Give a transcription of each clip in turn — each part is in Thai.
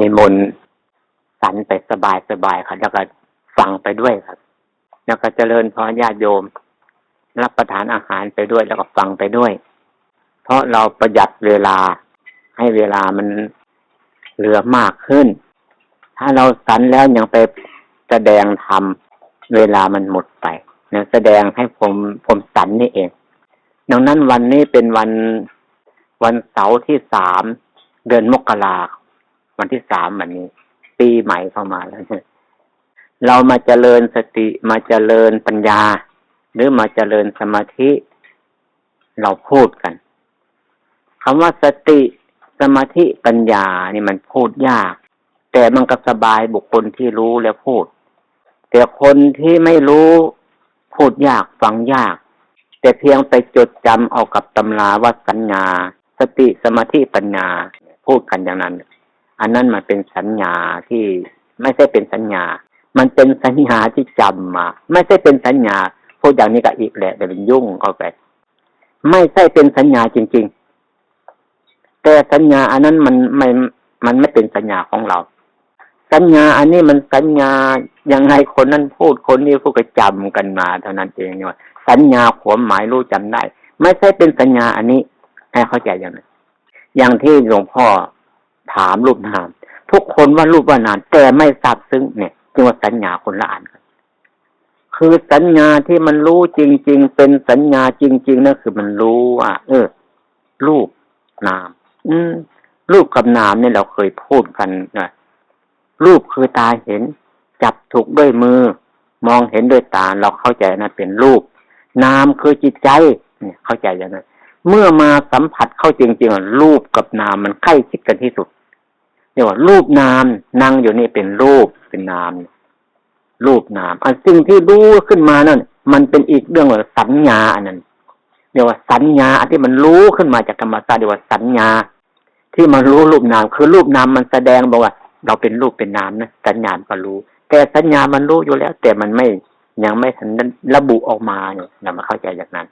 นิมนต์สันไปสบายสบายครับแล้วก็ฟังไปด้วยครับ แล้วก็เจริญพรญาติโยม รับประทานอาหารไปด้วยแล้วก็ฟังไปด้วย เพราะเราประหยัดเวลาให้เวลามันเหลือมากขึ้น ถ้าเราสันแล้วยังไปแสดงทำเวลามันหมดไปนี่ยแสดงให้ผมผมสันนี่เอง ดังนั้นวันนี้เป็นวันวันเสาร์ที่สามเดือนมกรา วันที่สามวันนี้ ปีใหม่เข้ามาแล้วเรามาเจริญสติมาเจริญปัญญา หรือมาเจริญสมาธิ เราพูดกันคำว่าสติสมาธิปัญญานี่มันพูดยาก แต่มันก็สบายบุคคลที่รู้แล้วพูด แต่คนที่ไม่รู้พูดยากฟังยาก แต่เพียงไปจดจำเอากับตำราว่าสัญญา สติสมาธิปัญญา พูดกันอย่างนั้น อันนั้นมันเป็นสัญญาที่ไม่ใช่เป็นสัญญา มันเป็นสัญญาที่จำมา ไม่ใช่เป็นสัญญาพูดอย่างนี้ก็อีกแหละเดี๋ยวมันยุ่งเข้าไป ไม่ใช่เป็นสัญญาจริง ๆ แต่สัญญาอันนั้นมันไม่มันไม่เป็นสัญญาของเรา สัญญาอันนี้มันสัญญายังไงคนนั้นพูดคนนี้พูดก็จำกันมาเท่านั้นเองเนี่ยสัญญาความหมายรู้จำได้ ไม่ใช่เป็นสัญญาอันนี้ให้เข้าใจอย่างนั้นอย่างที่หลวงพ่อ ถามรูปนาม ทุกคนว่ารูปว่านาม แต่ไม่ทราบซึ้งเนี่ยจึงว่าสัญญาคนละอันกันคือสัญญาที่มันรู้จริง ๆ เป็นสัญญาจริงๆนั่นคือมันรู้ว่า เออ รูปนาม อืม รูปกับนามเนี่ยเราเคยพูดกันนะรูปคือตาเห็น จับถูกด้วยมือ มองเห็นด้วยตาเราเข้าใจนะเป็นรูป นามคือจิตใจ เนี่ย เข้าใจอย่างนั้นเมื่อมาสัมผัสเข้าจริงๆรูปกับนามมันใกล้ชิดกันที่สุด รียกว่า รูปนามนั่งอยู่นี่เป็นรูปเป็นนาม รูปนามอันสิ่งที่รู้ขึ้นมานั่นมันเป็นอีกเรื่องว่าสัญญาอันนั้นเรียกว่าสัญญาอันที่มันรู้ขึ้นมาจากธรรมชาติเรียกว่าสัญญา ที่มันรู้รูปนาม คือรูปนามมันแสดงบอกว่า เราเป็นรูปเป็นนามนะสัญญาก็รู้ แต่สัญญามันรู้อยู่แล้ว แต่มันไม่ยังไม่ทันระบุออกมาเนี่ยเรามาเข้าใจอย่างนั้น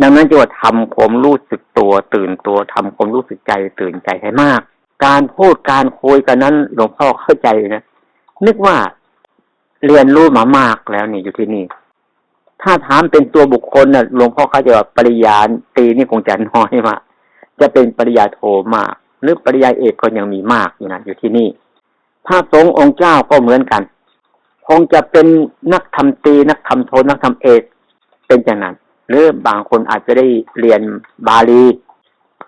ดังนั้นจะว่าทำความรู้สึกตัวตื่นตัวทำความรู้สึกใจตื่นใจให้มาก การพูดการคุยกันนั้นหลวงพ่อเข้าใจนะนึกว่าเรียนรู้มามากแล้วเนี่ยอยู่ที่นี่ ถ้าถามเป็นตัวบุคคลนะ่ะหลวงพ่อเขาจะว่าปริญญาตีนี่คงจะน้อยมากจะเป็นปริญญาโทมาก หรือปริญญาเอกก็ยังมีมากอยู่นะอยู่ที่นี่พระสงฆ์องค์เจ้าก็เหมือนกัน คงจะเป็นนักทำตีนักทำโทนักทำเอกเป็นอย่างนั้น หรือบางคนอาจจะได้เรียนบาลี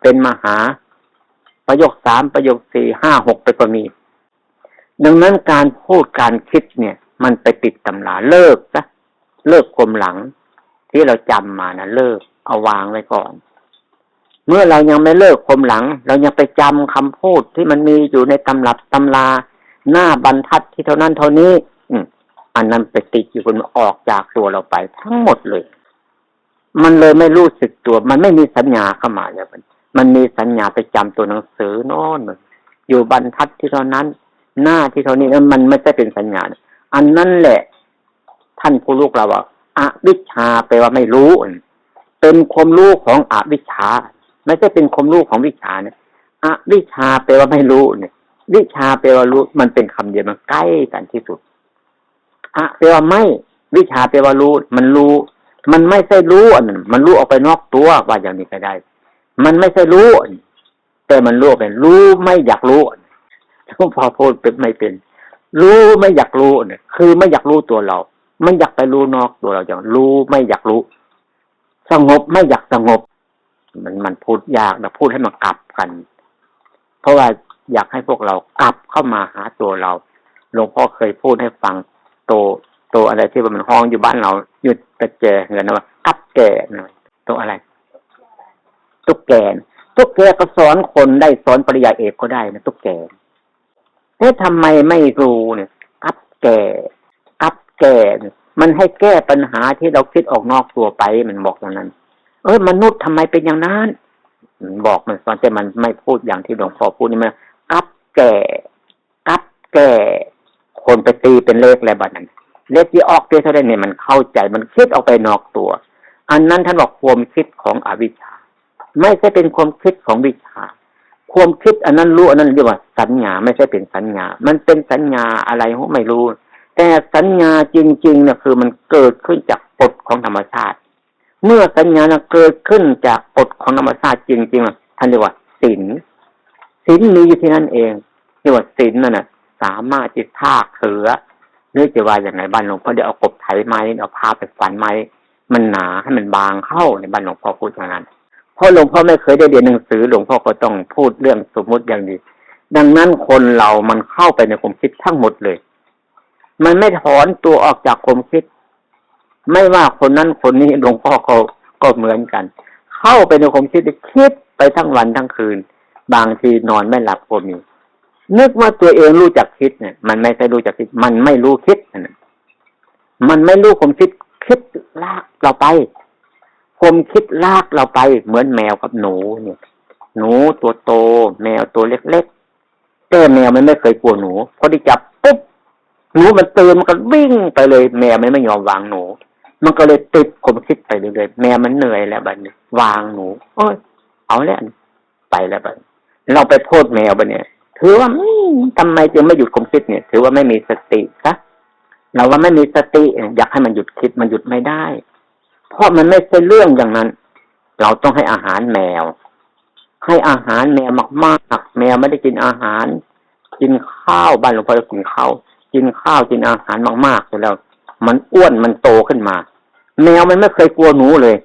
เป็นมหา ประโยคสามประโยคสี่ห้าหกไปก็มี ดังนั้นการพูดการคิดเนี่ย มันไปติดตำราเลิกซะเลิกความหลัง ที่เราจำมานะเลิกเอาวางไว้ก่อน เมื่อเรายังไม่เลิกความหลัง เรายังไปจำคำพูดที่มันมีอยู่ในตำรับตำราหน้าบรรทัดที่เท่านั้นเท่านี้ อืมอันนั้นไปติดอยู่บนออกจากตัวเราไปทั้งหมดเลย มันเลยไม่รู้สึกตัว มันไม่มีสัญญาเข้ามาเลยมัน มันมีสัญญาไปจำตัวหนังสือโน่นอยู่บรรทัดที่เท่านั้น หน้าที่เท่านี้มันไม่ใช่เป็นสัญญา อันนั้นแหละ ท่านผู้ลูกเราว่าอาวิชชาแปลว่าไม่รู้ เป็นความรู้ของอวิชชา ไม่ใช่เป็นความรู้ของวิชาเนี่ยอวิชชาแปลว่าไม่รู้เนี่ย วิชาแปลว่ารู้มันเป็นคำเดียวมันใกล้กันที่สุดอะแปลว่าไม่ วิชาแปลว่ารู้ มันรู้ มันไม่ใช่รู้อันนั้นมันรู้ออกไปนอกตัวว่าอย่างนี้ก็ได้ มันไม่ใช่รู้ แต่มันรู้เป็นรู้ไม่อยากรู้พอพูดเป็นไม่เป็น รู้ไม่อยากรู้เนี่ยคือไม่อยากรู้ตัวเรา ไม่อยากไปรู้นอกตัวเราอย่างรู้ไม่อยากรู้ สงบไม่อยากสงบ มันมันพูดยากนะพูดให้มันกลับกัน เพราะว่าอยากให้พวกเรากลับเข้ามาหาตัวเราหลวงพ่อเคยพูดให้ฟังโตโตอะไรที่มันห้องอยู่บ้านเราหยุดตะแกเงินนะว่ากับแก่หน่อยตัวอะไร ตุ๊กแกตุ๊กแกก็สอนคนได้สอนปริยาเอกก็ได้นะตุ๊กแกเอ๊ะทำไมไม่รู้เนี่ยกับแก่กับแก่มันให้แก้ปัญหาที่เราคิดออกนอกตัวไปมันบอกอย่างนั้น เออมนุษย์ทำไมเป็นอย่างนั้นมันบอกมันสอนแต่มันไม่พูดอย่างที่หลวงพ่อพูดนี่มันกับแก่กับแก่ คนไปตีเป็นเลขอะไรบ้านั้น เลขที่ออกเท่าไรเนี่ยมันเข้าใจมันคิดออกไปนอกตัว อันนั้นท่านบอกความคิดของอวิชชา ไม่ใช่เป็นความคิดของวิชา ความคิดอันนั้นรู้อันนั้นเรียกว่าสัญญาไม่ใช่เป็นสัญญา มันเป็นสัญญาอะไรไม่รู้ แต่สัญญาจริงๆเนี่ยคือมันเกิดขึ้นจากกฎของธรรมชาติ เมื่อสัญญาเกิดขึ้นจากกฎของธรรมชาติจริงๆอะท่านเรียกว่าศีลศีลมีอยู่ที่นั่นเองเรียกว่าศีลนั่นน่ะสามารถจิตภาเสือหรือจะว่าอย่างไรบ้านหลวงพ่อเดี๋ยวเอากบไถไม้เอาผ้าไปฝันไม้มันหนาให้มันบางเข้าในบ้านหลวงพ่อพูดอย่างนั้น เพราะหลวงพ่อไม่เคยได้เรียนหนังสือ หลวงพ่อก็ต้องพูดเรื่องสมมุติอย่างนี้ดังนั้นคนเรามันเข้าไปในความคิดทั้งหมดเลย มันไม่ถอนตัวออกจากความคิด ไม่ว่าคนนั้นคนนี้หลวงพ่อก็ก็เหมือนกัน เข้าไปในความคิดคิดไปทั้งวันทั้งคืน บางทีนอนไม่หลับก็มีนึกว่าตัวเองรู้จักคิดเนี่ย มันไม่ใช่รู้จักคิด มันไม่รู้คิดนะมันไม่รู้ความคิดคิดลากเราไป ผมคิดลากเราไปเหมือนแมวกับหนูเนี่ย หนูตัวโต แมวตัวเล็กๆแต่แมวมันไม่เคยกลัวหนูพอได้จับปุ๊บหนูมันตื่นมันก็วิ่งไปเลย แมวมันไม่ยอมวางหนู มันก็เลยติดผมคิดไปเรื่อยๆแมวมันเหนื่อยแล้วบัดนี้วางหนูโอ้ยเอาแล้วไปแล้วบัดเราไปโทษแมวบัดเนี่ยถือว่าทำไมจึงไม่หยุดความคิดเนี่ย ถือว่าไม่มีสติซะเราว่าไม่มีสติ อยากให้มันหยุดคิดมันหยุดไม่ได้ เพราะมันไม่ใช่เรื่องอย่างนั้น เราต้องให้อาหารแมว ให้อาหารแมวมากๆ แมวไม่ได้กินอาหาร กินข้าวบ้านหลวงพ่อจะกินข้าวกินข้าวกินอาหารมากๆแล้ว มันอ้วนมันโตขึ้นมา แมวมันไม่เคยกลัวหนูเลย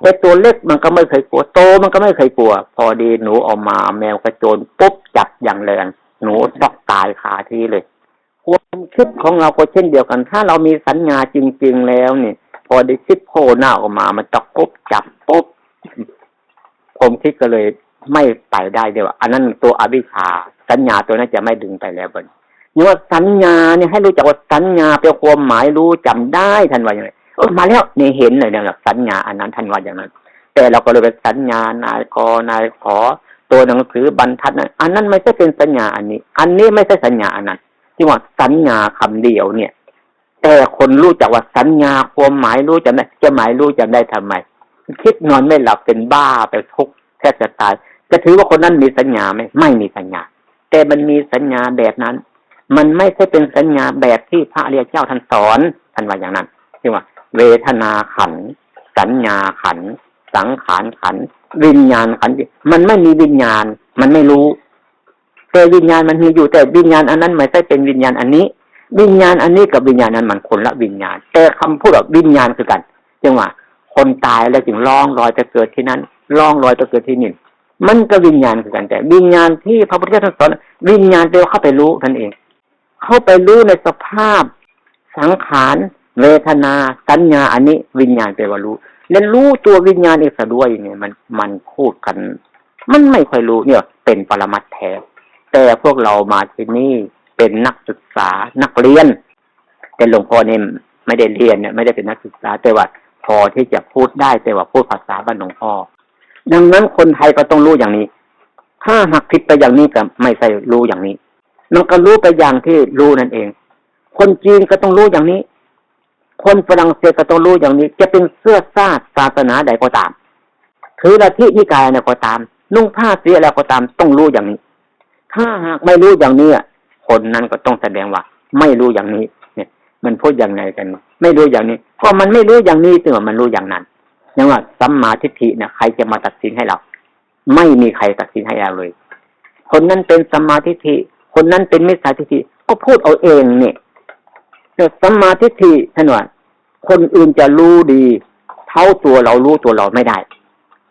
แต่ตัวเล็กมันก็ไม่เคยกลัวโตมันก็ไม่เคยกลัว พอดีหนูออกมา แมวกระโจนปุ๊บจับอย่างแรงหนูตอกตายคาที่เลยความคิดของเราก็เช่นเดียวกัน ถ้าเรามีสัญญาจริง ๆ แล้วเนี่ย พอได้คิดโผล่หน้าออกมา มันจะปุ๊บจับปุ๊บผมคิดก็เลยไม่ไปได้เดียวอันนั้นตัวอวิชา สัญญาตัวนั้นจะไม่ดึงไปแล้วบนนี่ว่าสัญญาเนี่ยให้รู้จักว่าสัญญาเป็นความหมายรู้จำได้ท่านว่าอย่างไรเออมาแล้วนี่เห็นเลยเนี่ยสัญญาอันนั้นท่านว่าอย่างนั้น แต่เราก็เลยไปสัญญานายกนายขอ ตัวหนังสือบรรทัดนั้นอันนั้นไม่ใช่เป็นสัญญาอันนี้ อันนี้ไม่ใช่สัญญาอันนั้นที่ว่าสัญญาคำเดียวเนี่ย แต่คนรู้จักว่าสัญญาความหมายรู้จำได้จะหมายรู้จำได้ทำไม คิดนอนไม่หลับเป็นบ้าไปทุกแทบจะตาย จะถือว่าคนนั้นมีสัญญาไหมไม่มีสัญญา แต่มันมีสัญญาแบบนั้น มันไม่ใช่เป็นสัญญาแบบที่พระเรียเจ้าท่านสอนท่านว่าอย่างนั้นที่ว่า เวทนาขัน สัญญาขัน สังขารขัน วิญญาณขัน มันไม่มีวิญญาณ มันไม่รู้ แต่วิญญาณมันมีอยู่แต่วิญญาณอันนั้นไม่ใช่เป็นวิญญาณอันนี้ วิญญาณอันนี้กับวิญญาณนั้นมันคนละวิญญาณ แต่คำพูดแบบวิญญาณคือกันจังว่าคนตายแล้วจึงล่องลอยจะเกิดที่นั้นล่องลอยจะเกิดที่นี่มันก็วิญญาณคือกันแต่ วิญญาณที่พระพุทธเจ้าสอนวิญญาณเดียวเข้าไปรู้นั่นเอง เข้าไปรู้ในสภาพสังขารเวทนา สัญญาอันนี้วิญญาณแปว่ารู้ และรู้ตัววิญญาณเองซะด้วยเนี่ยมันมันพูดกัน มันไม่ค่อยรู้เนี่ย เป็นปรมัตถ์แท้แต่พวกเรามาที่นี่ เป็นนักศึกษานักเรียน แต่หลวงพ่อเนี่ยไม่ได้เรียนเนี่ยไม่ได้เป็นนักศึกษาแต่ว่าพอที่จะพูดได้แต่ว่าพูดภาษาบ้านหลวงพ่อดังนั้นคนไทยก็ต้องรู้อย่างนี้ ถ้าหักผิดไปอย่างนี้ก็ไม่ใช่รู้อย่างนี้มันก็รู้ไปอย่างที่รู้นั่นเอง คนจีนก็ต้องรู้อย่างนี้ คนฝรั่งเศสก็ต้องรู้อย่างนี้ จะเป็นเสื้อซาดศาสนาใดก็ตาม ถือละที่นิกายอะไรก็ตาม นุ่งผ้าเสียอะไรก็ตามต้องรู้อย่างนี้ ถ้าหากไม่รู้อย่างนี้ คนนั้นก็ต้องแสดงว่า ไม่รู้อย่างนี้ เนี่ย มันพูดอย่างไรกัน ไม่รู้อย่างนี้ ก็มันไม่รู้อย่างนี้ถึงว่ามันรู้อย่างนั้นย่างว่าสัมมาทิฏฐิเนี่ยใครจะมาตัดสินให้เรา ไม่มีใครตัดสินให้เราเลย คนนั้นเป็นสัมมาทิฏฐิ คนนั้นเป็นมิจฉาทิฏฐิ ก็พูดเอาเองเนี่ยแต่สัมมาทิฏฐิท่านว่าคนอื่นจะรู้ดี เท่าตัวเรารู้ตัวเราไม่ได้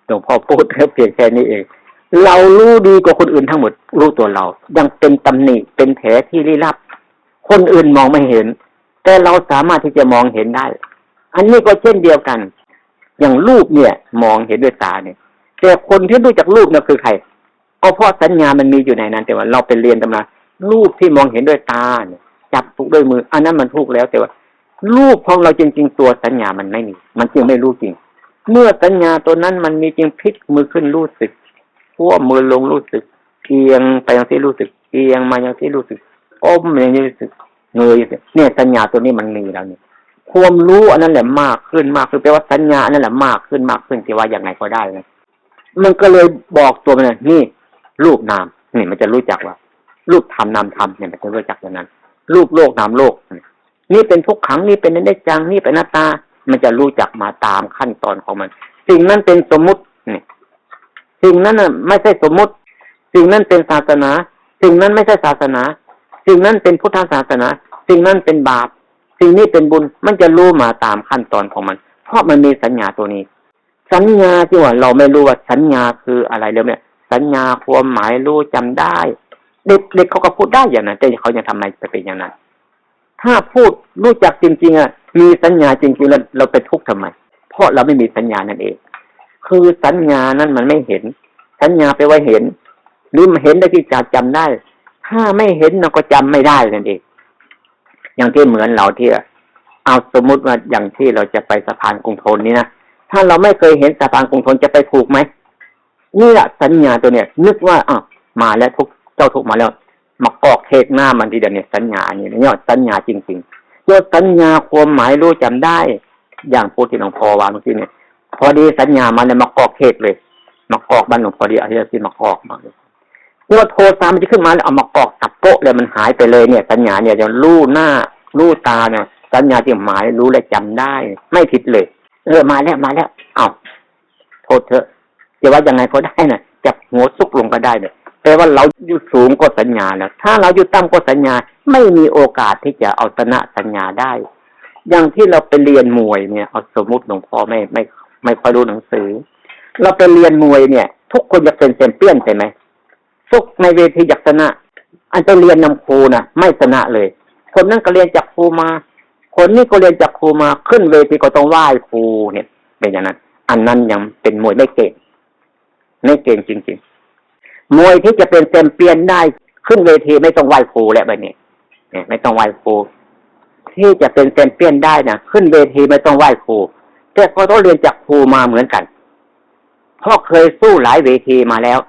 หลวงพ่อพูดแค่เพียงแค่นี้เอง เรารู้ดีกว่าคนอื่นทั้งหมด รู้ตัวเรา ยังเป็นตำหนิเป็นแผลที่ลี้ลับ คนอื่นมองไม่เห็น แต่เราสามารถที่จะมองเห็นได้ อันนี้ก็เช่นเดียวกัน อย่างรูปเนี่ย มองเห็นด้วยตาเนี่ย แต่คนที่รู้จักรูปเนี่ยคือใครเอาเพราะสัญญามันมีอยู่ในนั้น แต่ว่าเราไปเรียนตำรารูปที่มองเห็นด้วยตาเนี่ย จับถูกด้วยมือ อันนั้นมันถูกแล้วแต่ว่า รูปของเราจริง ๆ ตัวสัญญามันไม่มี มันจึงไม่รู้จริง เมื่อสัญญาตัวนั้นมันมีจริงพลิกมือขึ้นรู้สึก พัวมือลงรู้สึกเอียงไปย่างที่รู้สึกเอียงมาอย่างที่รู้สึกก้มอย่างที่รู้สึกเงยเนี่ยสัญญาตัวนี้มันมีแล้วเนี่ยความรู้อันนั้นแหละมากขึ้นมากขึ้นแปลว่าสัญญาอันนั้นแหละมากขึ้นมากขึ้นที่ว่าอย่างไงก็ได้นะมันก็เลยบอกตัวมันนี่ รูปนามนี่มันจะรู้จักว่า รูปธรรมนามธรรมเนี่ยมันจะรู้จักอย่างนั้น รูปโลกนามโลก นี่เป็นทุกขังนี่เป็นอนิจจังนี่เป็นหน้าตา มันจะรู้จักมาตามขั้นตอนของมัน สิ่งนั้นเป็นสมมุติเนี่ย สิ่งนั้นไม่ใช่สมมุติ สิ่งนั้นเป็นศาสนา สิ่งนั้นไม่ใช่ศาสนา สิ่งนั้นเป็นพุทธศาสนา สิ่งนั้นเป็นบาป สิ่งนี้เป็นบุญมันจะรู้มาตามขั้นตอนของมัน เพราะมันมีสัญญาตัวนี้ สัญญาที่ว่าเราไม่รู้ว่าสัญญาคืออะไรแล้วเนี่ย สัญญาความหมายรู้จำได้เด็กเด็กเขาก็พูดได้อย่างนั้นแต่เขายังทำไมไปเป็นอย่างนั้น ถ้าพูดรู้จักจริง ๆอะมีสัญญาจริงๆแล้วเราไปทุกข์ทำไม เพราะเราไม่มีสัญญานั่นเอง คือสัญญานั้นมันไม่เห็น สัญญาไปว่าเห็น หรือมันเห็นได้ที่จะจำได้ ถ้าไม่เห็นเราก็จำไม่ได้นั่นเองอย่างที่เหมือนเราที่เอาสมมุติว่าอย่างที่เราจะไปสะพานกรุงทนนี่นะถ้าเราไม่เคยเห็นสะพานกรุงทนจะไปถูกไหมนี่แหละสัญญาตัวเนี้ยนึกว่าอะมาแล้วทุกเจ้าทุกมาแล้วมากอกเทกหน้ามันทีเดียวเนี่ยสัญญาเนี่ยเนี่ยสัญญาจริงๆตัวสัญญาความหมายรู้จำได้ อย่างพูดที่หลวงพ่อวางเมื่อกี้เนี่ย พอดีสัญญามันเลยมากอกเทกเลยมากอกบ้านหลวงพอดีอาทิตย์ที่มากอกมาเลยตัวโทสามมันจะขึ้นมาแล้วเอามากอกตับโปะเลยมันหายไปเลยเนี่ย สัญญาเนี่ยจะรู้หน้ารู้ตาเนี่ยสัญญาที่หมายรู้และจำได้ ไม่ผิดเลย เออมาแล้วมาแล้วเอาโทษเถอะจะว่ายังไงก็ได้นะจับหัวซุกลงก็ได้เนี่ยแปลว่าเราอยู่สูงก็สัญญาแล้วถ้าเราอยู่ต่ำก็สัญญาไม่มีโอกาสที่จะเอาชนะสัญญาได้ อย่างที่เราไปเรียนมวยเนี่ยเอาสมมติหลวงพ่อไม่ไม่ ไม่ค่อยรู้หนังสือ เราไปเรียนมวยเนี่ย ทุกคนอยากเป็นแชมเปี้ยนใช่ไหมทุกในเวทีอยากชนะ อันไปเรียนนำครูนะไม่ชนะเลย คนนั้นก็เรียนจากครูมา คนนี้ก็เรียนจากครูมาขึ้นเวทีก็ต้องไหว้ครูเนี่ยเป็นอย่างนั้น อันนั้นยังเป็นมวยไม่เก่งไม่เก่งจริง ๆ มวยที่จะเป็นแชมเปี้ยนได้ขึ้นเวทีไม่ต้องไหว้ครูแล้วแบบนี้เนี่ยไม่ต้องไหว้ครูที่จะเป็นแชมเปี้ยนได้นะขึ้นเวทีไม่ต้องไหว้ครู แต่ก็ต้องเรียนจากครูมาเหมือนกันเพราะเคยสู้หลายเวทีมาแล้ว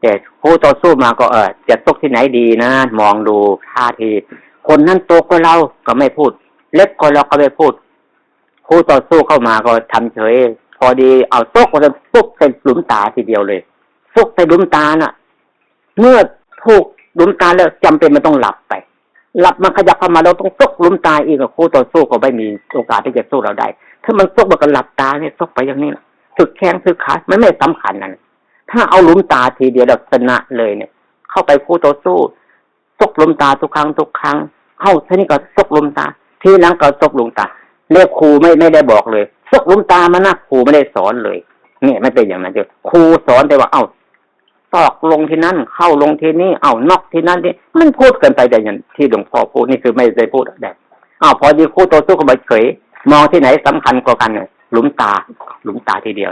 แต่ครูต่อสู้มาก็เออจะตกที่ไหนดีนะ มองดูท่าที คนนั้นตกก็เราก็ไม่พูด เล็กก็เราก็ไม่พูดครูต่อสู้เข้ามาก็ทำเฉย พอดีเอาตกก็จะฟุกใส่หลุมตาทีเดียวเลยฟุกใส่หลุมตาน่ะ เมื่อถูกหลุมตาแล้วจำเป็นมันต้องหลับไป หลับมันขยับเข้ามาเราต้องตกลุมตาเอีกครูต่อสู้ก็ไม่มีโอกาสที่จะสู้เราได้ ถ้ามันตกมันก็หลับตาเนี่ยตกไปอย่างนี้ถึกแข้งถึกขาไม่ไม่สำคัญนั่นถ้าเอาลุมตาทีเดียวเราชนะเลยเนี่ย เข้าไปคู่ต่อสู้ตกลุมตาทุกครั้งทุกครั้ง เข้าทีนี้ก็ตกลุมตา ทีหลังก็ตกลุมตาเรียกครูไม่ไม่ได้บอกเลยตกลุมตามานะครูไม่ได้สอนเลยเนี่ยไม่เป็นอย่างนั้นเจ้ครูสอนแต่ว่าเอ้า ตอกลงที่นั่น เข้าลงที่นี่เอานอกที่นั่นที่มันพูดกันไปแต่ย่างที่หลวงพ่อพูดนี่คือไม่ได้พูดอะไรอ้าวพอดีคู่ต่อสู้ก็มาเฉยมองที่ไหนสำคัญกว่ากันเนี่ยหลุมตา หลุมตาทีเดียว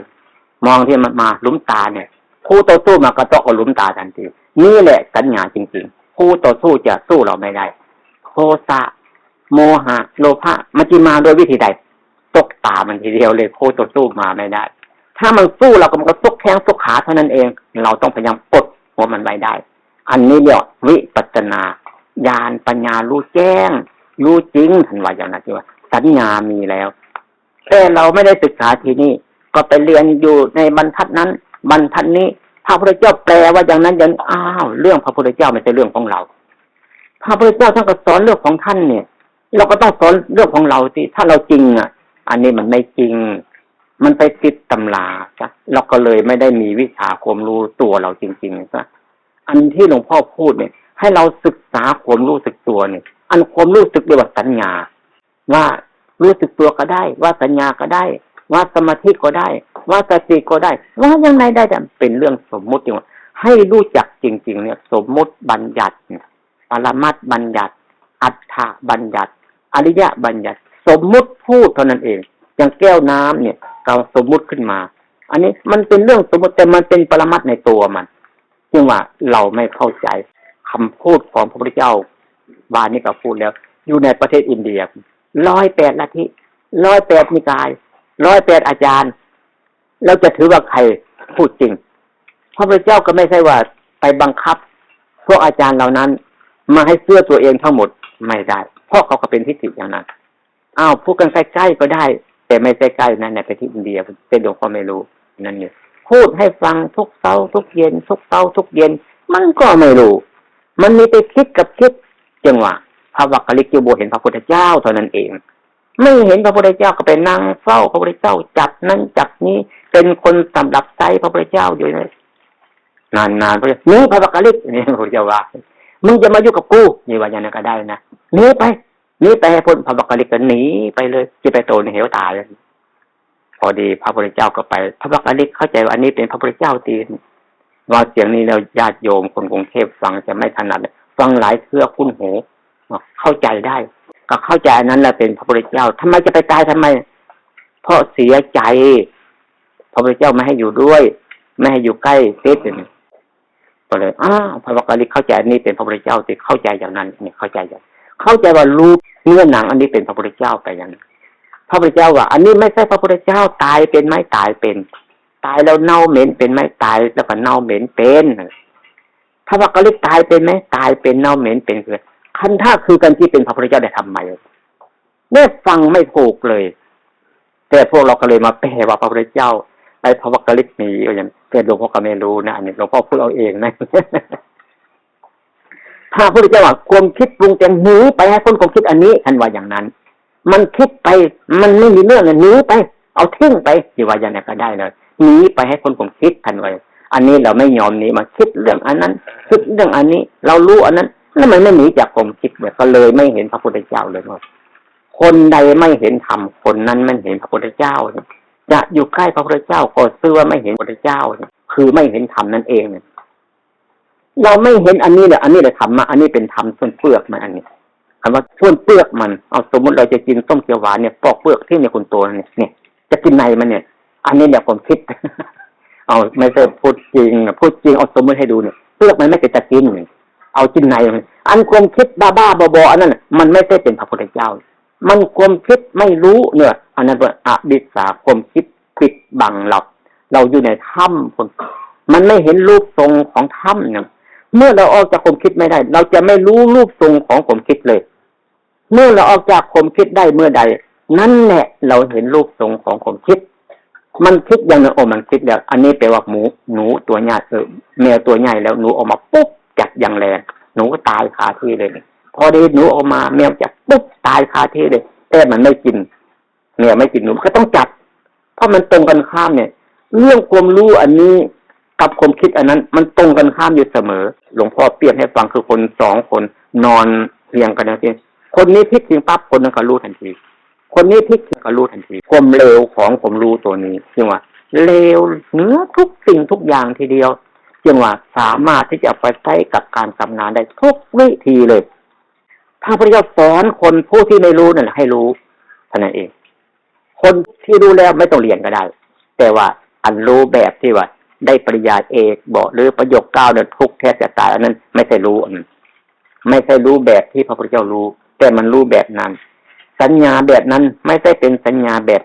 มองที่มันมาหลุมตาเนี่ย คู่ต่อสู้มากระตอกกับหลุมตาทันทีนี่แหละสัญญาจริงๆ คู่ต่อสู้จะสู้เราไม่ได้โทสะโมหะ โลภะมันจะมาโดยวิธีใด ตกตามันทีเดียวเลยคู่ต่อสู้มาไม่ได้ ถ้ามันสู้เราก็มันก็ตกแข้งตกขาเท่านั้นเอง เราต้องพยายามปลดหัวมันไว้ได้ อันนี้เรียกวิปัสนาญาณปัญญารู้แจ้ง รู้จริงทันว่าอย่างนั้นที่ว่า สัญญามีแล้วแต่เราไม่ได้ศึกษาที่นี่ ก็ไปเรียนอยู่ในบรรทัดนั้น บรรทัดนี้ พระพุทธเจ้าแปลว่าอย่างนั้นอย่างอ้าวเรื่องพระพุทธเจ้าไม่ใช่เรื่องของเรา พระพุทธเจ้าท่านก็สอนเรื่องของท่านเนี่ย เราก็ต้องสอนเรื่องของเราที่ถ้าเราจริงอะ อันนี้มันไม่จริง มันไปติดตำราจ้ะเราก็เลยไม่ได้มีวิชาความรู้ตัวเราจริงๆซะอันที่หลวงพ่อพูดเนี่ย ให้เราศึกษาความรู้สึกตัวเนี่ย อันความรู้สึกเรียกว่าสัญญา ว่ารู้สึกตัวก็ได้ ว่าสัญญาก็ได้ ว่าสมาธิก็ได้ ว่าสติก็ได้ ว่ายังไงได้แต่เป็นเรื่องสมมุติอย่างให้รู้จักจริง ๆ เนี่ย สมมุติบัญญัติปรมัตบัญญัติ อัฏฐบัญญัติ อริยะบัญญัติ สมมุติพูดเท่านั้นเอง อย่างแก้วน้ำเนี่ย เราสมมุติขึ้นมา อันนี้มันเป็นเรื่องสมมติแต่มันเป็นปรมัตในตัวมันจึงว่าเราไม่เข้าใจคำพูดของพระพุทธเจ้าวานนี้ก็พูดแล้ว อยู่ในประเทศอินเดียร้อยแปดลัทธิร้อยแปดนิกายร้อยแปดอาจารย์ เราจะถือว่าใครพูดจริงพระพุทธเจ้าก็ไม่ใช่ว่าไปบังคับ พวกอาจารย์เหล่านั้น มาให้เสื้อตัวเองทั้งหมดไม่ได้เพราะเขาก็เป็นทิฏฐิอย่างนั้นอ้าวพูดกันใกล้ๆก็ได้ แต่ไม่ใช่ใกล้นั่นในประเทศอินเดียเป็นหลวงพ่อไม่รู้นั่นเนี่ยพูดให้ฟังทุกเช้าทุกเย็น ทุกเช้าทุกเย็น มันก็ไม่รู้ มันมีแต่คิดกับคิดจังหวะพระวักกะลิกจูโบเห็นพระพุทธเจ้าเท่านั้นเอง ไม่เห็นพระพุทธเจ้าก็ไปนั่งเฝ้าพระพุทธเจ้าจับนั่นจับนี้เป็นคนสำหรับใจพระพุทธเจ้าอยู่เลยนานๆพระนี่พระวักกะลิกนี่พระพุทธเจ้าว่ามึงจะมาอยู่กับกูนี่ว่าอย่างนั้นก็ได้นะนี้ไป นีไปให้พ้นพระวักกะลิกก็หนีไปเลยจะไปโตในเหวตายเลยพอดีพระพุทธเจ้าก็ไป พระวักกะลิกเข้าใจว่าอันนี้เป็นพระพุทธเจ้าตีนว่าเสียงนี้เราญาติโยมคนกรุงเทพฟังจะไม่ถนัดฟังหลายเครือคุ้นหูเข้าใจได้ ก็เข้าใจนั้นแหละเป็นพระพุทธเจ้าทำไมจะไปตายทำไม เพราะเสียใจ พระพุทธเจ้าไม่ให้อยู่ด้วย ไม่ให้อยู่ใกล้เทศก็เลยอ้าพระวักกะลิกเข้าใจนี่เป็นพระพุทธเจ้าที่เข้าใจอย่างนั้นเนี่ยเข้าใจอย่าง เข้าใจว่ารูปเนื้อหนังอันนี้เป็นพระพุทธเจ้าไปอย่างพระพุทธเจ้าว่า อันนี้ไม่ใช่พระพุทธเจ้าตายเป็นไหมตายเป็น ตายแล้วเน่าเหม็นเป็นไหมตายแล้วก็เน่าเหม็นเป็นพระวักกะลิตายเป็นไหมตายเป็นเน่าเหม็นเป็นคือคันท่าคือกันที่เป็นพระพุทธเจ้าได้ทำไมเนี่ยฟังไม่ถูกเลย แต่พวกเราก็เลยมาแปลว่าพระพุทธเจ้าไปพระวักกะลิกหนีอย่างแต่หลวงพ่อก็ไม่รู้นะอันนี้หลวงพ่อพูดเอาเองนะ ถ้าพระพุทธเจ้าว่าความคิดปรุงแต่งหนีไปให้คนความคิดอันนี้ท่านว่าอย่างนั้น มันคิดไปมันไม่มีเรื่องหนีไป เอาทิ้งไปที่ว่าอย่างนั้นก็ได้เลยหนีไปให้คนความคิดท่านว่าอันนี้เราไม่ยอมหนีมาคิดเรื่องอันนั้น คิดเรื่องอันนี้ เรารู้อันนั้นแล้วมันไม่หนีจากความคิดเลยก็เลยไม่เห็นพระพุทธเจ้าเลยว่าคนใดไม่เห็นธรรมคนนั้นไม่เห็นพระพุทธเจ้าจะอยู่ใกล้พระพุทธเจ้าก็ซื่อว่าไม่เห็นพระพุทธเจ้าคือไม่เห็นธรรมนั่นเอง เราไม่เห็นอันนี้เลยอันนี้เลยธรรมะอันนี้เป็นธรรมส่วนเปลือกมันอันนี้คำว่าส่วนเปลือกมันเอาสมมติเราจะกินต้มเขียวหวานเนี่ยปอกเปลือกที่ในคนตัวเนี่ยเนี่ย จะกินในมันเนี่ย อันนี้เนี่ยผมคิด เอาไม่ใช่พูดจริงพูดจริงเอาสมมติให้ดูเนี่ยเปลือกมันไม่เป็นตะกินเอากินในมันอันความคิดบ้าบ้าบอๆอันนั้นมันไม่ใช่เป็นพระพุทธเจ้า มันความคิดไม่รู้เนี่ย อันนั้นว่าอดิสาความคิดปิดบังเราเราอยู่ในถ้ำคนมันไม่เห็นรูปทรงของถ้ำเนี่ย เมื่อเราออกจากความคิดไม่ได้ เราจะไม่รู้รูปทรงของความคิดเลย เมื่อเราออกจากความคิดได้เมื่อใด นั่นแหละเราเห็นรูปทรงของความคิด มันคิดอย่างนึงโอ้มันคิดแล้วอันนี้แปลว่าหมูหนูตัวใหญ่เออแมวตัวใหญ่แล้วหนูออกมาปุ๊บจับอย่างแรงหนูก็ตายคาที่เลยพอดีหนูออกมาแมวจับปุ๊บตายคาที่เลยแต่มันไม่กินแมวไม่กินหนูก็ต้องจับเพราะมันตรงกันข้ามเนี่ย เรื่องความรู้อันนี้ กับความคิดอันนั้น มันตรงกันข้ามอยู่เสมอ หลวงพ่อเปรียบให้ฟังคือคนสองคนนอนเรียงกันนะทีคนนี้พลิกทิ้งปั๊บคนนั้นก็รู้ทันที คนนี้พลิกทิ้งก็รู้ทันทีความเร็วของผมรู้ตัวนี้จึงว่าเร็วเนื้อทุกสิ่งทุกอย่างทีเดียวจึงว่าสามารถที่จะไปใช้กับการทำงานได้ทุกวิธีเลยถ้าพระเจ้าสอนคนผู้ที่ไม่รู้นั่นให้รู้เท่านั้นเอง คนที่รู้แล้วไม่ต้องเรียนก็ได้ แต่ว่าอันรู้แบบที่ว่า ได้ปริญาเอกบอกหรือประโยคเก้าเนี่ยทุกแทบจะตายอันนั้น ไม่ใช่รู้อันไม่ใช่รู้แบบที่พระพุทธเจ้ารู้ แต่มันรู้แบบนั้น สัญญาแบบนั้นไม่ใช่เป็นสัญญาแบบ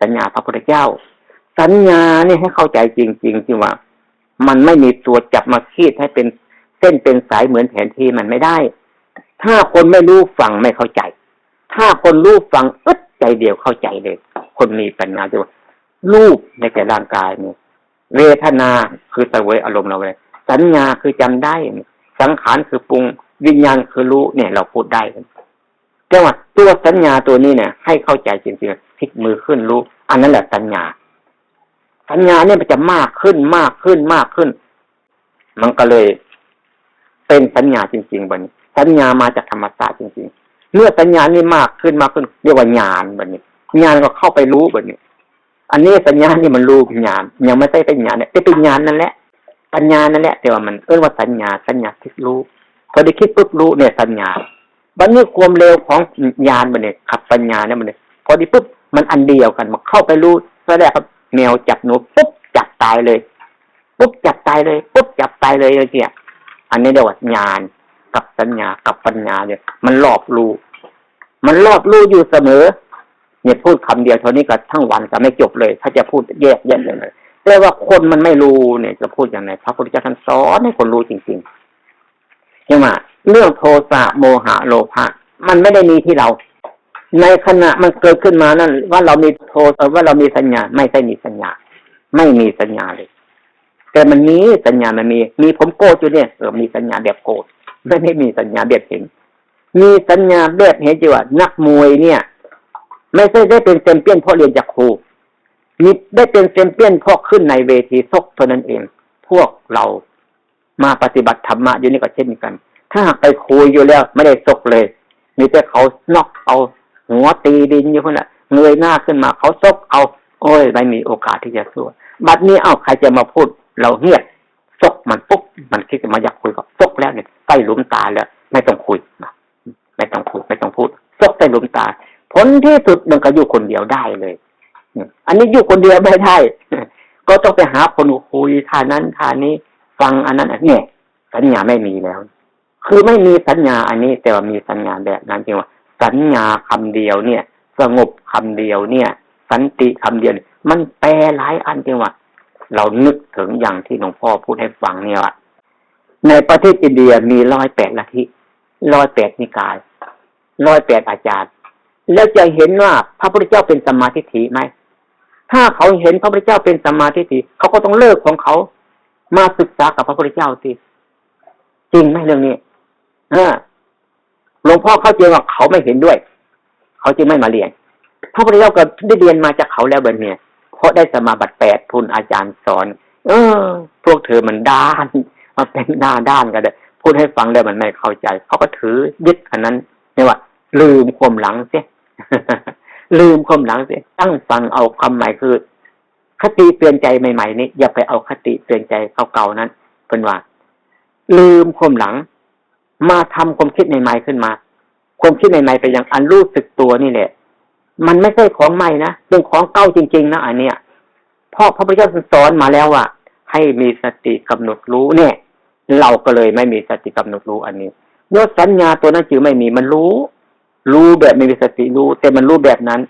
สัญญาพระพุทธเจ้า สัญญาเนี่ยให้เข้าใจจริงๆที่ว่า มันไม่มีตัวจับมาคีดให้เป็นเส้นเป็นสายเหมือนแผนที่มันไม่ได้ ถ้าคนไม่รู้ฟังไม่เข้าใจ ถ้าคนรู้ฟังอึดใจเดียวเข้าใจเลย คนมีปัญญาจะว่ารูปในแก่ร่างกายเนี่ย เวทนาคือสวยอารมณ์เราเลย สัญญาคือจำได้ สังขารคือปรุง วิญญาณคือรู้เนี่ย เราพูดได้แต่ว่าตัวสัญญาตัวนี้เนี่ย ให้เข้าใจจริงๆพลิกมือขึ้นรู้ อันนั้นแหละสัญญา สัญญาเนี่ยมันจะมากขึ้นมากขึ้นมากขึ้น มันก็เลย เป็นสัญญาจริงๆบันนี้ สัญญามาจากธรรมชาติจริงๆเมื่อสัญญานี่มากขึ้นมากขึ้นเรียกว่าญาณบันนี้ญาณก็เข้าไปรู้บันนี้ อันนี้สัญญานี่มันรู้ญาณยังไม่ใช่เป็นญาณเนี่ยเป็นญาณนั่นแหละปัญญานั่นแหละแต่ว่ามันเอื้อว่าสัญญาสัญญาคิดรู้พอได้คิดปุ๊บรู้เนี่ยสัญญาบันนี้ความเร็วของญาณบันเนี้ขับปัญญาเนี่ยมันเนี่ยพอดีปุ๊บมันอันเดียวกันมันเข้าไปรู้แสดงครับแมวจับหนูปุ๊บจับตายเลยปุ๊บจับตายเลยปุ๊บจับตายเลยเนี่ยอันนี้เรียกว่าญาณกับสัญญากับปัญญาเนี่ยมันรอบรู้มันรอบรู้อยู่เสมอ เนี่ยพูดคำเดียวเท่านี้ก็ทั้งวันจะไม่จบเลย ถ้าจะพูดแยกแยกเลยแต่ว่าคนมันไม่รู้เนี่ยจะพูดอย่างไรพระพุทธเจ้าท่านสอนให้คนรู้จริงๆยังไงเรื่องโทสะโมหะโลภะมันไม่ได้มีที่เรา ในขณะมันเกิดขึ้นมานั่นว่าเรามีโทรว่าเรามีสัญญา ไม่ใช่มีสัญญา ไม่มีสัญญาเลย แต่มันมีสัญญามันมี มีผมโกรธอยู่เนี่ยเออมีสัญญาแบบโกรธไม่ได้มีสัญญาแบบเห็น มีสัญญาแบบเห็นจีว่านักมวยเนี่ย ไม่ใช่ได้เป็นแชมเปี้ยนเพราะเรียนจากครูมีได้เป็นแชมเปี้ยนเพราะขึ้นในเวทีซกเท่านั้นเอง พวกเรามาปฏิบัติธรรมะอยู่นี่ก็เช่นกัน ถ้าหากไปคุยอยู่แล้วไม่ได้ซกเลย มีแต่เขานอกเอา หัวตีดินอยู่คนละเงยหน้าขึ้นมาเขาซกเอา โอ้ยไม่มีโอกาสที่จะสู้บัดนี้เอ้าใครจะมาพูด เราเงียบซกมันปุ๊บมันคิดจะมาอยากคุยก็ซกแล้วเนี่ยใกล้หลุมตาแล้ว ไม่ต้องคุยไม่ต้องพูดไม่ต้องพูดซกใกล้หลุมตา ผลที่สุดมันก็อยู่คนเดียวได้เลย อันนี้อยู่คนเดียวไม่ได้ ก็ต้องไปหาคนคุยท่านั้นท่านี้ ฟังอันนั้นอันนี้สัญญาไม่มีแล้ว คือไม่มีสัญญาอันนี้ แต่ว่ามีสัญญาแบบนั้นจริงว่าสัญญาคำเดียวเนี่ย สงบคำเดียวเนี่ย สันติคำเดียว มันแปลหลายอันจริงว่า เรานึกถึงอย่างที่หลวงพ่อพูดให้ฟังเนี่ยว่าในประเทศอินเดียมีร้อยแปดลัทธิร้อยแปดนิกายร้อยแปดอาจารย์ แล้วจะเห็นว่าพระพุทธเจ้าเป็นสมาธิถิไหมถ้าเขาเห็นพระพุทธเจ้าเป็นสมาธิถิเขาก็ต้องเลิกของเขามาศึกษากับพระพุทธเจ้าสิจริงไหมเรื่องนี้เออหลวงพ่อเขาเจอว่าเขาไม่เห็นด้วย เขาจึงไม่มาเรียนพระพุทธเจ้าก็ได้เรียนมาจากเขาแล้วเบนเนี่ยเพราะได้สมาบัติแปดทุนอาจารย์สอน เออ พวกเธอมันด้านมาเป็นหน้าด้านกันเลยพูดให้ฟังแล้วมันไม่เข้าใจ เขาก็ถือยึดอันนั้นนี่ว่า ลืมความหลังเสีย ลืมความหลังเสียตั้งฟังเอาความหมายคือ คติเปลี่ยนใจใหม่ๆนี่อย่าไปเอาคติเปลี่ยนใจเก่าๆนั้นเป็นว่า ลืมความหลัง มาทำความคิดใหม่ๆขึ้นมา ความคิดใหม่ๆไปอย่างอันรู้สึกตัวนี่แหละ มันไม่ใช่ของใหม่นะเป็นของเก่าจริง ๆนะอันเนี้ยเพ่อพระพุทธเจ้าสอนมาแล้วว่าให้มีสติกำหนดรู้เนี่ย เราก็เลยไม่มีสติกำหนดรู้อันนี้ยศสัญญาตัวนั้นจือไม่มีมันรู้ รู้แบบไม่มีสติรู้ แต่มันรู้แบบนั้น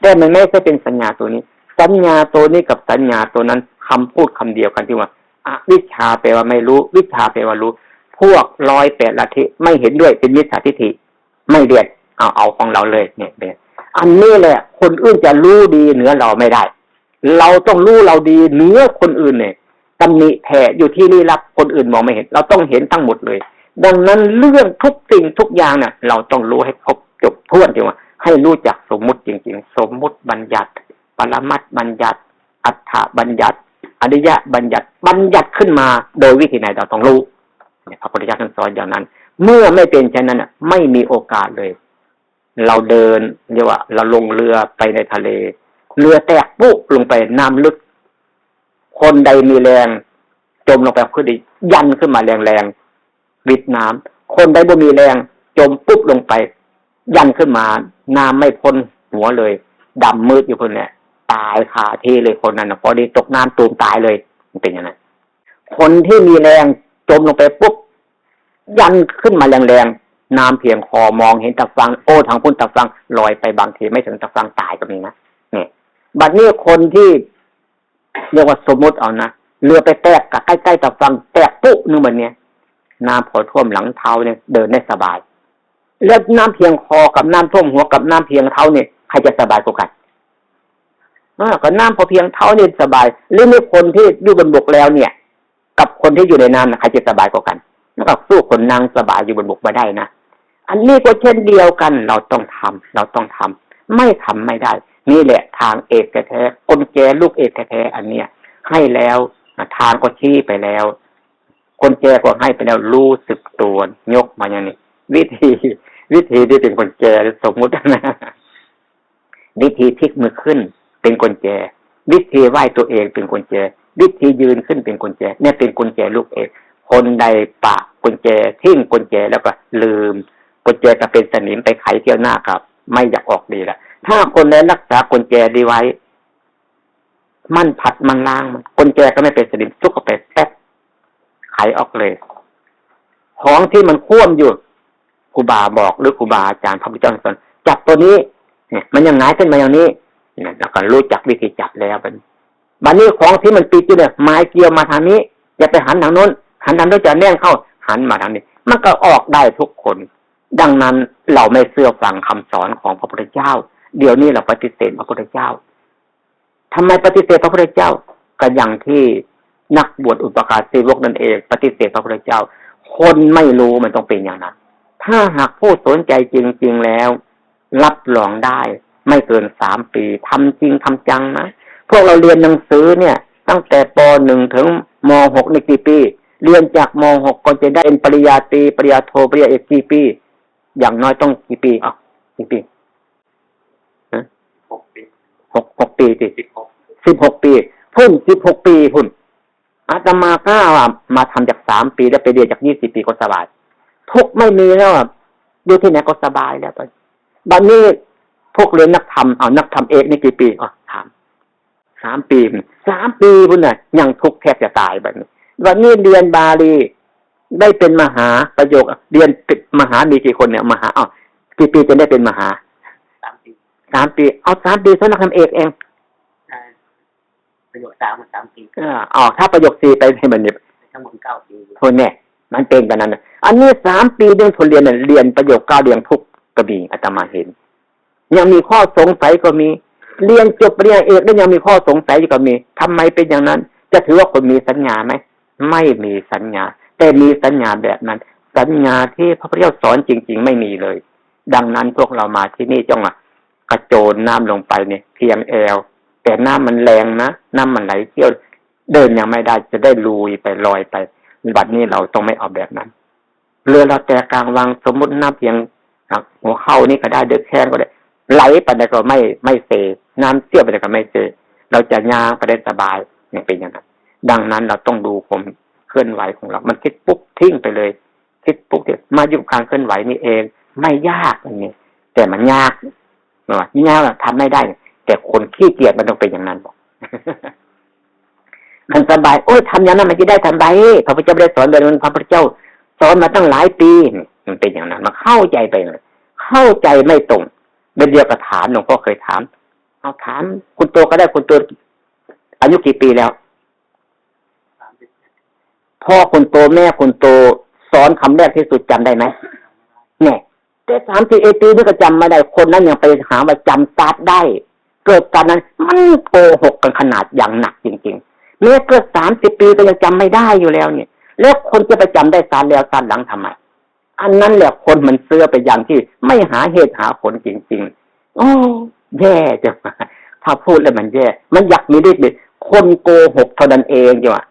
แต่มันไม่ใช่เป็นสัญญาตัวนี้ สัญญาตัวนี้กับสัญญาตัวนั้นคำพูดคำเดียวกันที่ว่าอวิชาแปลว่าไม่รู้ วิชาแปลว่ารู้ พวกร้อยแปดลัทธิไม่เห็นด้วยเป็นมิจฉาทิฏฐิ ไม่เรียนเอาเอาของเราเลยเนี่ยเป็นอันนี้แหละ คนอื่นจะรู้ดีเหนือเราไม่ได้ เราต้องรู้เราดีเหนือคนอื่นเนี่ยตำหนิแผ่อยู่ที่นี่รับคนอื่นมองไม่เห็น เราต้องเห็นทั้งหมดเลย ดังนั้นเรื่องทุกสิ่งทุกอย่างเนี่ยเราต้องรู้ให้ครบ จบท้วนจริงว่าให้รู้จักสมมุติจริง ๆ สมมุติบัญญัติ ปรมัตบัญญัติ อัฏฐบัญญัติ อริยะบัญญัติ บัญญัติขึ้นมา โดยวิธีไหนเราต้องรู้พระพุทธเจ้าท่านสอนอย่างนั้น เมื่อไม่เป็นเช่นนั้นไม่มีโอกาสเลย เราเดินเรียกว่า เราลงเรือไปในทะเล เรือแตกปุ๊บลงไปน้ำลึก คนใดมีแรง จมลงไปขึ้นดียันขึ้นมาแรงๆวิดน้ำคนใดบ่มีแรง จมปุ๊บลงไป ยันขึ้นมา น้ำไม่พ้นหัวเลยดำมืดอยู่คนเนี่ยตายคาที่เลยคนนั้นนะพอดีตกน้ำตูมตายเลยมันเป็นอย่างนั้นคนที่มีแรงจมลงไปปุ๊บยันขึ้นมาแรงๆน้ำเพียงคอมองเห็นตะฟัง โอ้ทางพุ่นตะฟังลอยไปบางทีไม่ถึงตะฟังตายก็มีนะเนี่ยบัดนี้คนที่เรียกว่าสมมติเอานะเรือไปแตกกับใกล้ๆตะฟังแตกปุ๊บนึงแบบเนี้ยน้ำพอท่วมหลังเท้าเนี่ยเดินได้สบาย แล้วน้ำเพียงคอกับน้ำท่วมหัวกับน้ำเพียงเท้าเนี่ยใครจะสบายกว่ากันก็น้ำพอเพียงเท้านี่สบาย หรือมีคนที่อยู่บนบกแล้วเนี่ย กับคนที่อยู่ในน้ำใครจะสบายกว่ากันแล้วก็สู้คนนั่งสบายอยู่บนบกมาได้นะอันนี้ก็เช่นเดียวกัน เราต้องทำเราต้องทำไม่ทำไม่ได้ นี่แหละทางเอกแท้ๆคนแก่ลูกเอกแท้ๆอันเนี้ยให้แล้วทางก็ชี้ไปแล้ว คนแก่ก็ให้ไปแล้วรู้สึกตัวยกมาอย่างนี้วิธี วิธีที่เป็นคนแก่สมมุตินะวิธีพลิกมือขึ้น เป็นคนแก่วิธีไหว้ตัวเองเป็นคนแก่วิธียืนขึ้นเป็นคนแก่เนี่ยเป็นคนแก่ลูกเอกคนใดปะกุญแจทิ้งกุญแจแล้วก็ลืมกุญแจจะเป็นสนิมไปไขเที่ยวหน้าครับ ไม่อยากออกดีละถ้าคนใดรักษากุญแจดีไว้ มันผัดมันล้างมันกุญแจก็ไม่เป็นสนิมทุกก็ไปแป๊บไขออกเลย ของที่มันคว่ำอยู่ รูบาบอกหรือครูบาอาจารย์พระพุทธเจ้าสอนจับตัวนี้เนี่ยมันยังไงขึ้นมาอย่างนี้เนี่ยแล้วก็รู้จักวิธีจับแล้วบันบันนี้ของที่มันติดอยู่เนี่ยไม้เกี่ยวมาทางนี้อย่าไปหันทางโน้น หันทางโน้นจะแน่นเข้า หันมาทางนี้ มันก็ออกได้ทุกคน ดังนั้นเราไม่เสื่อฟังคำสอนของพระพุทธเจ้า เดี๋ยวนี้เราปฏิเสธพระพุทธเจ้าทำไมปฏิเสธพระพุทธเจ้าก็อย่างที่นักบวชอุปการศีวกนั่นเอง ปฏิเสธพระพุทธเจ้า คนไม่รู้มันต้องเป็นอย่างนั้น ถ้าหากผู้สนใจจริง ๆ แล้ว รับรองได้ ไม่เกินสามปีทำจริงทำจังนะพวกเราเรียนหนังสือเนี่ย ตั้งแต่ปหนึ่งถึงมหกในกี่ปี เรียนจากมหกก็จะได้เป็นปริญญาตรีปริญญาโทปริญญาเอกกี่ปี อย่างน้อยต้องกี่ปีอะกี่ปีหกปีหกหกปีสิสิบหกสิบหกปี พุ่นสิบหกปีพุ่นอาตมาก้าว่ามาทำจากสามปี แล้วไปเรียนจากยี่สิบปีก็สบาย ทุกข์ไม่มีแล้วอะอยู่ที่ไหนก็สบายแล้วตอนบัดนี้พวกเรียนนักธรรมเอานักธรรมเอกนี่กี่ปีอ๋อถามสามปีสามปีพุ่นน่ะ ยังทุกข์แทบจะตายแบบนี้วันนี้เรียนบาลีได้เป็นมหาประโยคเรียนปิดมหามีกี่คนเนี่ยมหาอ๋อกี่ปีจะได้เป็นมหาสามปีสามปี เอาสามปีสำนักธรรมเอกเองได้ประโยชน์สามสามปีเอออ๋อถ้าประโยคสี่ไปให้มันเนี่ยทั้งหมดเก้าปีทนเนี่ย มันเป็นกันนั้นอันนี้สามปีเรื่องทนเรียนเรียนประโยคเก้าเรียนทุกกระบี่อาตมาเห็น ยังมีข้อสงสัยก็มี เรียนจบปริญญาเอกแล้วยังมีข้อสงสัยอยู่ก็มีทำไมเป็นอย่างนั้น จะถือว่าคนมีสัญญาไหมไม่มีสัญญา แต่มีสัญญาแบบนั้น สัญญาที่พระพุทธเจ้าสอนจริง ๆ ไม่มีเลย ดังนั้นพวกเรามาที่นี่จ้องอะกระโจนน้ำลงไปเนี่ย เพียงแอวแต่น้ำมันแรงนะน้ำมันไหลเชี่ยว เดินยังไม่ได้จะได้ลุยไปลอยไป บัดนี้เราต้องไม่เอาแบบนั้น เรือเราแต่กลางวังสมมติน้ำเพียงหัวเข้านี่ก็ได้เดือดแข้งก็ได้ไหลไปได้ก็ไม่ไม่เซน้ำเชี่ยวไปได้ก็ไม่เซเราจะย่างไปได้สบายเนี่ยเป็นอย่างนั้นดังนั้นเราต้องดูผมเคลื่อนไหวของเรา มันคิดปุ๊บทิ้งไปเลย คิดปุ๊บเดี๋ยวมาอยู่การเคลื่อนไหวนี่เอง ไม่ยากอย่างนี้แต่มันยากเนาะยากอะทำไม่ได้ แต่คนขี้เกียจมันต้องเป็นอย่างนั้นบอก มันสบายโอ้ยทำอย่างนั้นมันจะได้ทำไมพระพุทธเจ้าไม่ได้สอนแบบนั้นพระพุทธเจ้าสอนมาตั้งหลายปีนี่มันเป็นอย่างนั้น มันเข้าใจไปเลยเข้าใจไม่ตรงเดี๋ยวเดียวก็ถามหลวงพ่อเคยถาม เอาถาม คุณโตก็ได้คุณโตอายุกี่ปีแล้วสามสิบพ่อคุณโตแม่คุณโตสอนคำแรกที่สุดจำได้ไหมเนี่ยแต่สามสิบเอปีนี่ก็จำไม่ได้คนนั้นยังไปหาว่าจำซัดได้ เกิดการนั้นมันโกหกกันขนาดอย่างหนักจริง ๆ เมื่อเกิดสามสิบปีก็ยังจำไม่ได้อยู่แล้วเนี่ย แล้วคนจะไปจำได้ซานแล้วซานหลังทำไมอันนั้นแหละคนมันเสื้อไปอย่างที่ไม่หาเหตุหาผลจริงๆโอ้แย่จังถ้าพูดแล้วมันแย่ มันอยากมีฤทธิ์เลยคนโกหกเท่านั้นเองจ้ะ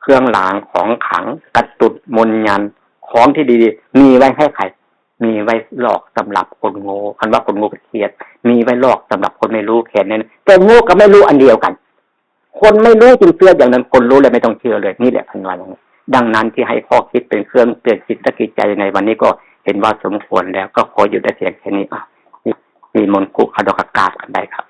เครื่องรางของขังกระตุดมนยันของที่ดีๆ มีไว้ให้ใคร มีไว้หลอกสำหรับคนโง่คันว่าคนโง่เป็เครียด มีไว้หลอกสำหรับคนไม่รู้แค่นั้นแต่โง่กับไม่รู้อันเดียวกัน คนไม่รู้จึงเชื่ออย่างนั้นคนรู้เลยไม่ต้องเชื่อเลยนี่แหละพันวันอย่างนี้ดังนั้นที่ให้ข้อคิดเป็นเครื่องเปลี่ยนจิตกิจใจในวันนี้ก็เห็นว่าสมควรแล้วก็ขอหยุดได้เพียงแค่นี้อะมีมนกุขดกกาบกันได้ครับ